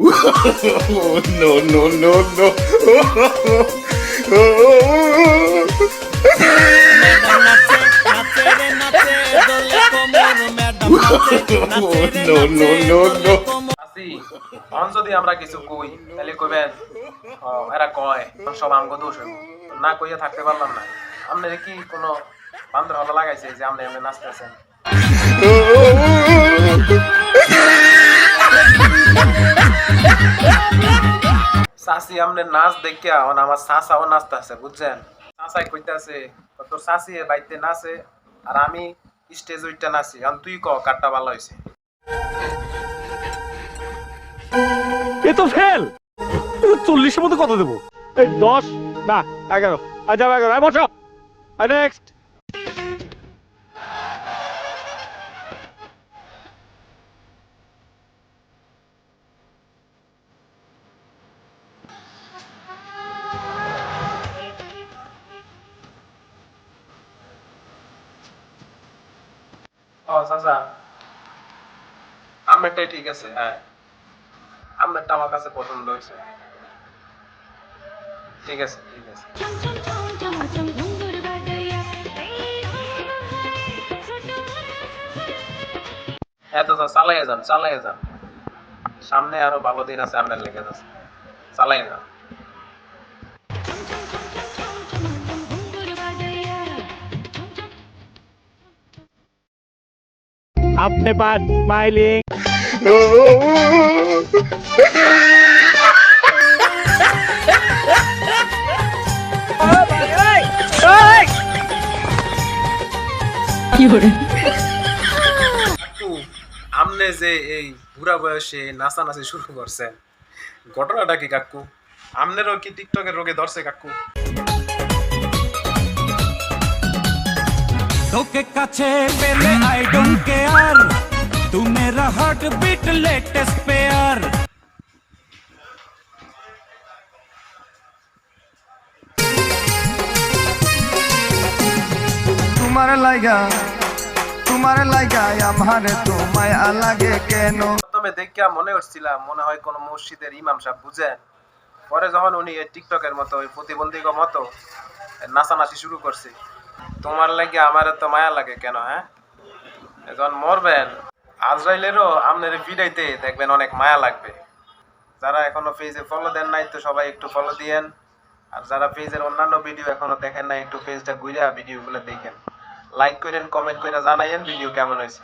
no, no, no, no. No, no, no, no. অন যদি আমরা কিছু কই তাহলে কইবেন এরা কয় সব আমগো দোষ হইব না কইয়া থাকতে পারলাম না আপনার কি কোনো বান্দর হলো লাগাইছে যে আপনি এমনি নাচতেছেন সাসি, আমনে নাচ দেখিয়া অন আমার সাসাও নাচতেছে, বুঝছেন? সাসাই কইতাছে সাসি এ বাইতে নাচে, আর আমি স্টেজ উইটা নাচি। আর তুই ক কাটটা ভালো হইছে? এ তো ফেল! চল্লিশের মধ্যে কত দেবো? এই দশ, না, এগারো। আচ্ছা এগারো। আয় বসো। নেক্সট চাচা। আমেরটাই ঠিক আছে। হ্যাঁ। আমেরটা আমার কাছে পছন্দ হয়েছে। ঠিক আছে। ঠিক আছে। হ্যাঁ। তো চালাইয়া যান চালাইয়া যান। সামনে আরও ভালো দিন আছে আপনার লেগে যাচ্ছে। চালাই যান। আপনি পান স্মাইলিং কাকু আমনে যে এই বুড়া বয়সে নাচানাচি শুরু করছেন ঘটনাটা কি কাকু? আমনেরও কি টিকটকের রোগে ধরছে কাকু? তোকে কাছে পেলে আই ডোন্ট কেয়ার তু মেরা হার্ট বিট লেটেস্ট পেয়ার তোমার লাইগা তোমার লাইগা আমার তোমায় লাগে কেন প্রথমে দেখিয়া মনে হচ্ছিলাম মনে হয় কোনো মসজিদের ইমাম সাহেব বুঝেন। পরে যখন উনি এই টিকটকের মতো ওই প্রতিবন্ধীর মতো নাচানাচি শুরু করছে তোমার লাগে আমার তো মায়া লাগে কেন হ্যাঁ? যখন মরবেন। আজরাইলেরও আপনার ভিডাইতে দেখবেন অনেক মায়া লাগবে। যারা এখনও পেজে ফলো দেন নাই তো সবাই একটু ফলো দিয়েন। আর যারা পেজের অন্যান্য ভিডিও এখনও দেখেন নাই, একটু পেজটা ঘুরে ভিডিওগুলো দেখেন। লাইক করেন কমেন্ট করে জানাইয়েন ভিডিও কেমন হয়েছে।